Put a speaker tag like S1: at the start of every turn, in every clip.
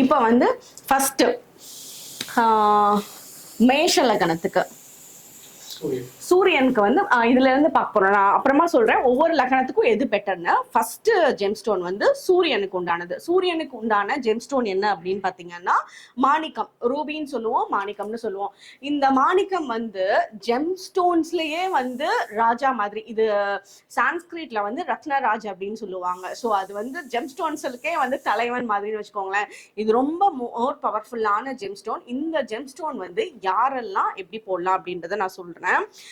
S1: இப்போ வந்து ஃபர்ஸ்ட் மேஷ லக்னத்துக்கு. சூரியனுக்கு வந்து இதுல இருந்து பார்க்க போறோம். நான் அப்புறமா சொல்றேன் ஒவ்வொரு லக்னத்துக்கும் எது பெட்டர்னு ஃபர்ஸ்ட் ஜெம்ஸ்டோன் வந்து சூரியனுக்கு உண்டானது. சூரியனுக்கு உண்டான ஜெம்ஸ்டோன் என்ன அப்படின்னு பாத்தீங்கன்னா மாணிக்கம். ரூபின்னு சொல்லுவோம் மாணிக்கம்னு சொல்லுவோம். இந்த மாணிக்கம் வந்து ஜெம்ஸ்டோன்ஸ்லயே வந்து ராஜா மாதிரி இது சான்ஸ்கிரிட்ல வந்து ரத்னராஜ் அப்படின்னு சொல்லுவாங்க. ஸோ அது வந்து ஜெம்ஸ்டோன்ஸுக்கே வந்து தலைவன் மாதிரின்னு வச்சுக்கோங்களேன். இது ரொம்ப மோர் பவர்ஃபுல்லான ஜெம்ஸ்டோன் இந்த ஜெம்ஸ்டோன் வந்து யாரெல்லாம் எப்படி போடலாம் அப்படின்றத நான் சொல்றேன்.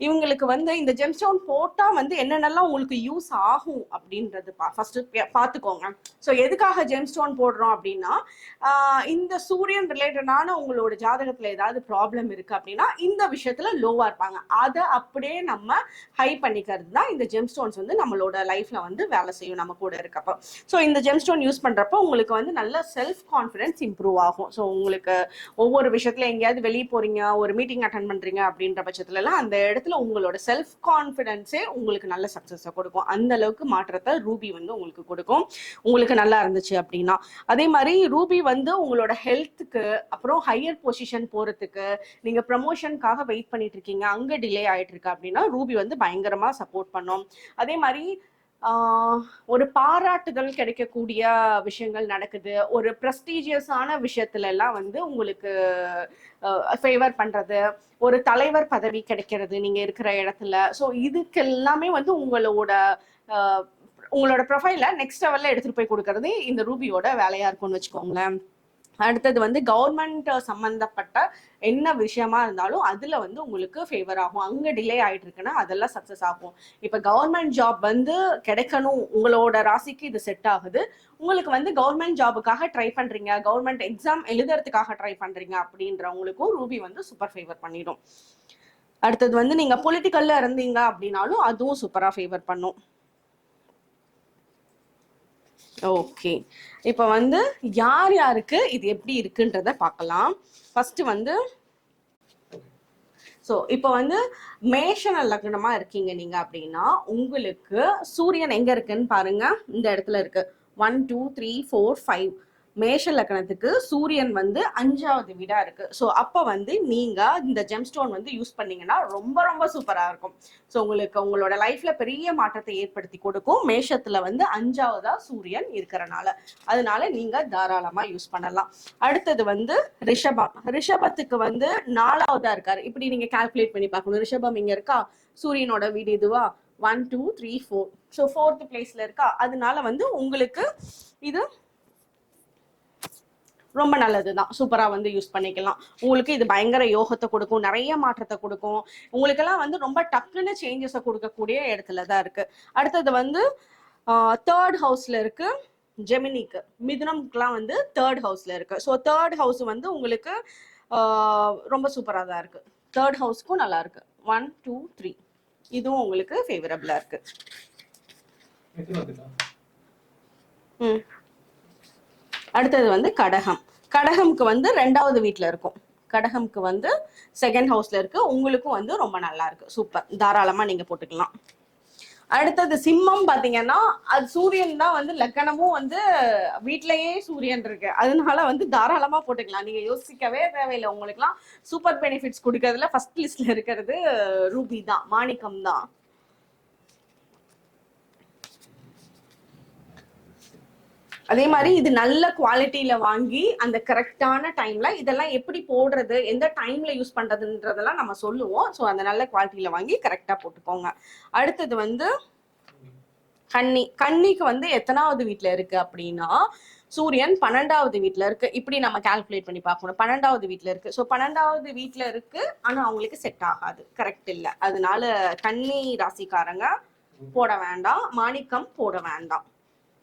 S1: இவங்களுக்கு வந்து இந்த ஜெம்ஸ்டோன் போட்டா வந்து என்னென்னலாம் உங்களுக்கு யூஸ் ஆகும் அப்படின்றது ஃபர்ஸ்ட் பார்த்துக்கோங்க ஸோ எதுக்காக ஜெம்ஸ்டோன் போடுறோம் அப்படின்னா இந்த சூரியன் ரிலேட்டடான உங்களோட ஜாதகத்துல ஏதாவது ப்ராப்ளம் இருக்கு அப்படின்னா இந்த விஷயத்துல லோவா இருப்பாங்க. அதை அப்படியே நம்ம ஹை பண்ணிக்கிறது தான் இந்த ஜெம்ஸ்டோன்ஸ் வந்து நம்மளோட லைஃப்ல வந்து வேலை செய்யும் நம்ம கூட இருக்கப்போ. ஸோ இந்த ஜெம்ஸ்டோன் யூஸ் பண்ணுறப்போ உங்களுக்கு வந்து நல்ல செல்ஃப் கான்ஃபிடென்ஸ் இம்ப்ரூவ் ஆகும். ஸோ உங்களுக்கு ஒவ்வொரு விஷயத்துல எங்கேயாவது வெளியே போறீங்க ஒரு மீட்டிங் அட்டன் பண்றீங்க அப்படின்ற பட்சத்துல எல்லாம் அந்த இடத்துல உங்களோட செல்ஃப் கான்ஃபிடென்ஸே உங்களுக்கு நல்ல சக்சஸை கொடுக்கும். அந்த அளவுக்கு மாற்றத்தை ரூபி வந்து உங்களுக்கு கொடுக்கும். உங்களுக்கு நல்லா இருந்துச்சு அப்படின்னா. அதே மாதிரி ரூபி வந்து உங்களோட ஹெல்த்துக்கு அப்புறம் ஹையர் பொசிஷன் போறதுக்கு நீங்க ப்ரமோஷனுக்காக வெயிட் பண்ணிட்டு இருக்கீங்க. அங்க டிலே ஆயிட்டு இருக்கு அப்படின்னா ரூபி வந்து பயங்கரமா சப்போர்ட் பண்ணும். அதே மாதிரி ஒரு பாராட்டுதல் கிடைக்கக்கூடிய விஷயங்கள் நடக்குது. ஒரு ப்ரெஸ்டீஜியஸான விஷயத்துல எல்லாம் வந்து உங்களுக்கு ஃபேவர் பண்றது. ஒரு தலைவர் பதவி கிடைக்கிறது நீங்க இருக்கிற இடத்துல. ஸோ இதுக்கு எல்லாமே வந்து உங்களோட ஆஹ் உங்களோட ப்ரொஃபைல நெக்ஸ்ட் லெவல்ல எடுத்துட்டு போய் கொடுக்கறது இந்த ரூபியோட வேலையா இருக்கும்னு வச்சுக்கோங்களேன். அடுத்தது வந்து கவர்மெண்ட் சம்மந்தப்பட்ட என்ன விஷயமா இருந்தாலும் அதுல வந்து உங்களுக்கு ஃபேவர் ஆகும். அங்கே டிலே ஆயிட்டு இருக்குன்னா அதெல்லாம் சக்ஸஸ் ஆகும். இப்போ கவர்மெண்ட் ஜாப் வந்து கிடைக்கணும். உங்களோட ராசிக்கு இது செட் ஆகுது. உங்களுக்கு வந்து கவர்மெண்ட் ஜாபுக்காக ட்ரை பண்றீங்க. கவர்மெண்ட் எக்ஸாம் எழுதுறதுக்காக ட்ரை பண்றீங்க அப்படின்றவங்களுக்கும் ரூபி வந்து சூப்பர் ஃபேவர் பண்ணிடும். அடுத்தது வந்து நீங்க பொலிட்டிக்கல்ல இருந்தீங்க அப்படின்னாலும் அதுவும் சூப்பரா ஃபேவர் பண்ணும். ஓகே இப்போ வந்து யார் யாருக்கு இது எப்படி இருக்குன்றத பார்க்கலாம். ஃபர்ஸ்ட் வந்து ஸோ இப்போ வந்து மேஷன லக்னமா இருக்கீங்க நீங்க அப்படின்னா உங்களுக்கு சூரியன் எங்க இருக்குன்னு பாருங்க. இந்த இடத்துல இருக்கு. One two three four five மேஷ லக்னத்துக்கு சூரியன் வந்து அஞ்சாவது வீடா இருக்கு. ஸோ அப்போ வந்து நீங்க இந்த ஜெம்ஸ்டோன் வந்து யூஸ் பண்ணீங்கன்னா ரொம்ப ரொம்ப சூப்பரா இருக்கும். ஸோ உங்களுக்கு உங்களோட லைஃப்ல பெரிய மாற்றத்தை ஏற்படுத்தி கொடுக்கும். மேஷத்துல வந்து அஞ்சாவதா சூரியன் இருக்கிறனால. அதனால நீங்க தாராளமா யூஸ் பண்ணலாம். அடுத்தது வந்து ரிஷபம். ரிஷபத்துக்கு வந்து நாலாவதா இருக்காரு. இப்படி நீங்க கால்குலேட் பண்ணி பார்க்கணும். ரிஷபம் இங்க இருக்கா? சூரியனோட வீடு இதுவா? One two three four so fourth பிளேஸ்ல இருக்கா? அதனால வந்து உங்களுக்கு இது ரொம்ப நல்லதுதான். சூப்பரா வந்து யூஸ் பண்ணிக்கலாம். உங்களுக்கு இது பயங்கர யோகத்தை கொடுக்கும் நிறைய மாற்றத்தை கொடுக்கும். உங்களுக்கெல்லாம் வந்து ரொம்ப டக்குன்னு சேஞ்சஸை கொடுக்கக்கூடிய இடத்துல தான் இருக்கு. அடுத்தது வந்து தேர்ட் ஹவுஸ்ல இருக்கு ஜெமினிக்கு மிதுனம்க்குலாம் வந்து தேர்ட் ஹவுஸ்ல இருக்கு. ஸோ தேர்ட் ஹவுஸ் வந்து உங்களுக்கு ரொம்ப சூப்பரா தான் இருக்கு. தேர்ட் ஹவுஸ்க்கும் நல்லா இருக்கு. ஒன் டூ த்ரீ இதுவும் உங்களுக்கு ஃபேவரபிளா இருக்கு.
S2: எத்தனாவதுக்கா?
S1: ம். அடுத்தது வந்து கடகம். கடகம்க்கு வந்து ரெண்டாவது வீட்டில் இருக்கும். கடகம்க்கு வந்து செகண்ட் ஹவுஸ்ல இருக்கு. உங்களுக்கும் வந்து ரொம்ப நல்லா இருக்கு. சூப்பர் தாராளமா நீங்க போட்டுக்கலாம். அடுத்தது சிம்மம் பாத்தீங்கன்னா அது சூரியன் தான் வந்து லக்கணமும் வந்து வீட்லயே சூரியன் இருக்கு. அதனால வந்து தாராளமா போட்டுக்கலாம். நீங்க யோசிக்கவே தேவையில்லை உங்களுக்குலாம் சூப்பர் பெனிஃபிட்ஸ் கொடுக்கறதுல ஃபர்ஸ்ட் லிஸ்ட்ல இருக்கிறது ரூபி தான். மாணிக்கம் தான். அதே மாதிரி இது நல்ல குவாலிட்டியில வாங்கி அந்த கரெக்டான டைம்ல இதெல்லாம் எப்படி போடுறது எந்த டைம்ல யூஸ் பண்றதுன்றதெல்லாம் நம்ம சொல்லுவோம். ஸோ அந்த நல்ல குவாலிட்டியில வாங்கி கரெக்டா போட்டுக்கோங்க. அடுத்தது வந்து கன்னி. கன்னிக்கு வந்து எத்தனாவது வீட்டுல இருக்கு அப்படின்னா சூரியன் பன்னெண்டாவது வீட்டுல இருக்கு. இப்படி நம்ம கால்குலேட் பண்ணி பார்க்கணும். பன்னெண்டாவது வீட்டுல இருக்கு. ஸோ பன்னெண்டாவது வீட்டுல இருக்கு. ஆனா அவங்களுக்கு செட் ஆகாது. கரெக்ட் இல்லை. அதனால கன்னி ராசிக்காரங்க போட வேண்டாம். மாணிக்கம் போட வேண்டாம்.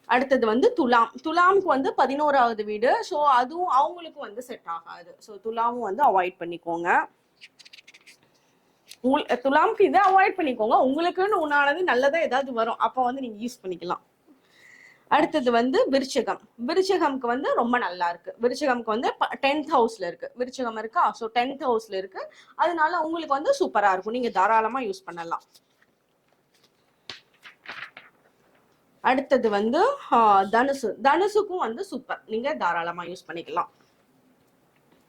S1: அடுத்தது வந்து துலாம். துலாமுக்கு வந்து பதினோராவது வீடு. ஸோ அதுவும் அவங்களுக்கு வந்து செட் ஆகாது. ஸோ துலாமும் வந்து அவாய்ட் பண்ணிக்கோங்க. உங்கள் துலாமுக்கு இதை அவாய்ட் பண்ணிக்கோங்க. உங்களுக்குன்னு உன்னானது நல்லதா ஏதாவது வரும். அப்போ வந்து நீங்க யூஸ் பண்ணிக்கலாம். அடுத்தது வந்து விருச்சகம். விருச்சகம்க்கு வந்து ரொம்ப நல்லா இருக்கு. விருச்சகம்க்கு வந்து டென்த் ஹவுஸ்ல இருக்கு. விருச்சகம் இருக்கா? ஸோ டென்த் ஹவுஸ்ல இருக்கு. அதனால உங்களுக்கு வந்து சூப்பரா இருக்கும். நீங்க தாராளமா யூஸ் பண்ணலாம். அடுத்தது வந்து தனுசு. தனுசுக்கும் வந்து சூப்பர் நீங்க தாராளமா யூஸ் பண்ணிக்கலாம்.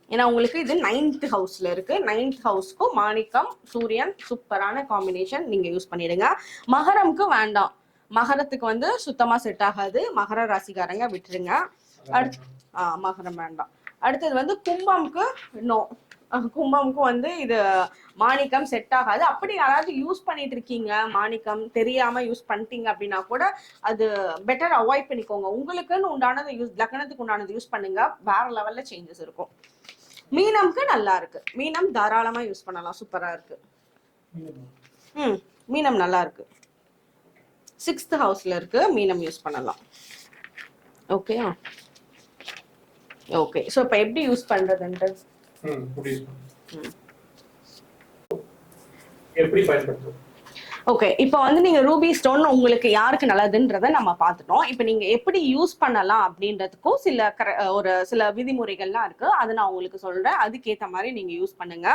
S1: ஏன்னா உங்களுக்கு இது நைன்த் ஹவுஸ்ல இருக்கு. நைன்த் ஹவுஸ்க்கும் மாணிக்கம் சூரியன் சூப்பரான காம்பினேஷன் நீங்க யூஸ் பண்ணிடுங்க. மகரம்க்கு வேண்டாம். மகரத்துக்கு வந்து சுத்தமா செட் ஆகாது. மகர ராசிக்காரங்க விட்டுருங்க. அடுத்து ஆஹ் மகரம் வேண்டாம். அடுத்தது வந்து கும்பம்க்கு நோ கும்பம்க்கு வந்து இது மாணிக்கம் செட் ஆகாது. அப்படி யாராவது யூஸ் பண்ணிட்டு இருக்கீங்க? மாணிக்கம் தெரியாம யூஸ் பண்ணிட்டீங்க அப்படின்னா கூட அது பெட்டர் அவாய்ட் பண்ணிக்கோங்க. உங்களுக்குன்னு உண்டானது யூஸ் லக்னத்துக்கு உண்டானது யூஸ் பண்ணுங்க. வேற லெவல்ல சேஞ்சஸ் இருக்கும். மீனம்க்கு நல்லா இருக்கு. மீனம் தாராளமா யூஸ் பண்ணலாம். சூப்பரா இருக்கு. ம் மீனம் நல்லா இருக்கு. சிக்ஸ்த் ஹவுஸ்ல இருக்கு. மீனம் யூஸ் பண்ணலாம். ஓகேயா ஓகே ஸோ இப்போ எப்படி யூஸ்
S2: ம். எப்படி பயன்படுத்தும்
S1: ஓகே இப்போ வந்து நீங்க ரூபி ஸ்டோன் உங்களுக்கு யாருக்கு நல்லதுன்றத நம்ம பார்த்துட்டோம். இப்போ நீங்க எப்படி யூஸ் பண்ணலாம் அப்படின்றதுக்கும் சில கர- ஒரு சில விதிமுறைகள்லாம் இருக்கு. அதை நான் உங்களுக்கு சொல்றேன். அதுக்கேற்ற மாதிரி நீங்க யூஸ் பண்ணுங்க.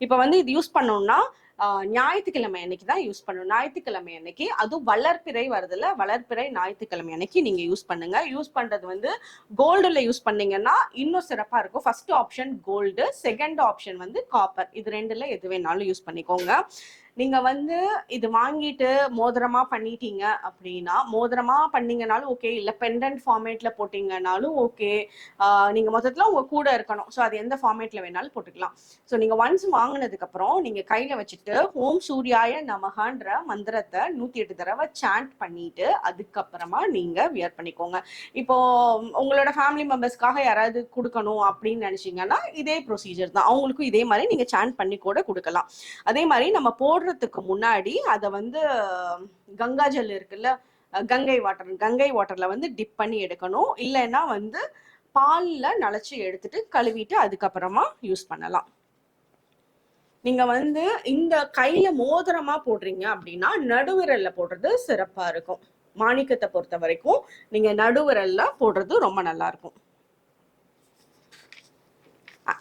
S1: இப்போ வந்து இது யூஸ் பண்ணணும்னா ஆஹ், ஞாயிற்றுக்கிழமை அன்னைக்கு தான் யூஸ் பண்ணணும். ஞாயிற்றுக்கிழமை அன்னைக்கு அதுவும் வளர்ப்பிறை வருதுல்ல வளர்ப்பிறை ஞாயிற்றுக்கிழமை அன்னைக்கு நீங்க யூஸ் பண்ணுங்க. யூஸ் பண்றது வந்து கோல்டுல யூஸ் பண்ணீங்கன்னா இன்னும் சிறப்பா இருக்கும். First option gold second option வந்து காப்பர் இது ரெண்டுல எது வேணாலும் யூஸ் பண்ணிக்கோங்க. நீங்க வந்து இது வாங்கிட்டு மோதிரமா பண்ணிட்டீங்க அப்படின்னா மோதிரமா பண்ணீங்கனாலும் ஓகே இல்ல பெண்டன்ட் ஃபார்மேட்ல போட்டீங்கனாலும் ஓகே நீங்க மொத்தத்துல உங்க கூட இருக்கணும். ஸோ அது எந்த ஃபார்மேட்ல வேணாலும் போட்டுக்கலாம். ஸோ நீங்க ஒன்ஸ் வாங்கினதுக்கு அப்புறம் நீங்க கையில வச்சுட்டு ஓம் சூர்யாய நமகான்ற மந்திரத்தை நூத்தி எட்டு தடவை சாண்ட் பண்ணிட்டு அதுக்கப்புறமா நீங்க வியர் பண்ணிக்கோங்க. இப்போ உங்களோட ஃபேமிலி மெம்பர்ஸ்க்காக யாராவது கொடுக்கணும் அப்படின்னு நினைச்சீங்கன்னா இதே ப்ரொசீஜர் தான். அவங்களுக்கும் இதே மாதிரி நீங்க சாண்ட் பண்ணி கூட கொடுக்கலாம். அதே மாதிரி நம்ம போடுறதுக்கு முன்னாடி அதை வந்து கங்கா ஜல் இருக்குல்ல கங்கை வாட்டர் கங்கை வாட்டர்ல வந்து டிப் பண்ணி எடுக்கணும். இல்லைன்னா வந்து பாலில் நனைச்சி எடுத்துட்டு கழுவிட்டு அதுக்கப்புறமா யூஸ் பண்ணலாம். நீங்க வந்து இந்த கையில மோதிரமா போடுறீங்க அப்படின்னா நடுவிரல்ல போடுறது சிறப்பா இருக்கும். மாணிக்கத்தை பொறுத்த வரைக்கும் நீங்க நடுவிரல்ல போடுறது ரொம்ப நல்லா இருக்கும்.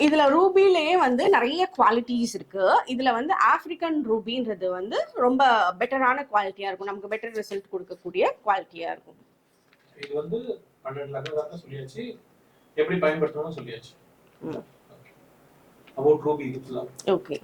S1: இதுல ரூபிலேயே வந்து நிறைய குவாலிட்டிஸ் இருக்கு. இதுல வந்து ஆப்பிரிக்கன் ரூபின்றது வந்து ரொம்ப பெட்டரான குவாலிட்டியா இருக்கும். நமக்கு பெட்டர் ரிசல்ட் கொடுக்கக்கூடிய குவாலிட்டியா இருக்கும்.
S2: இது வந்து பன்னெண்டு லட்சம் சொல்லியாச்சு. எப்படி பயன்படுத்தணும்னு சொல்லியாச்சு. About Ruby
S1: okay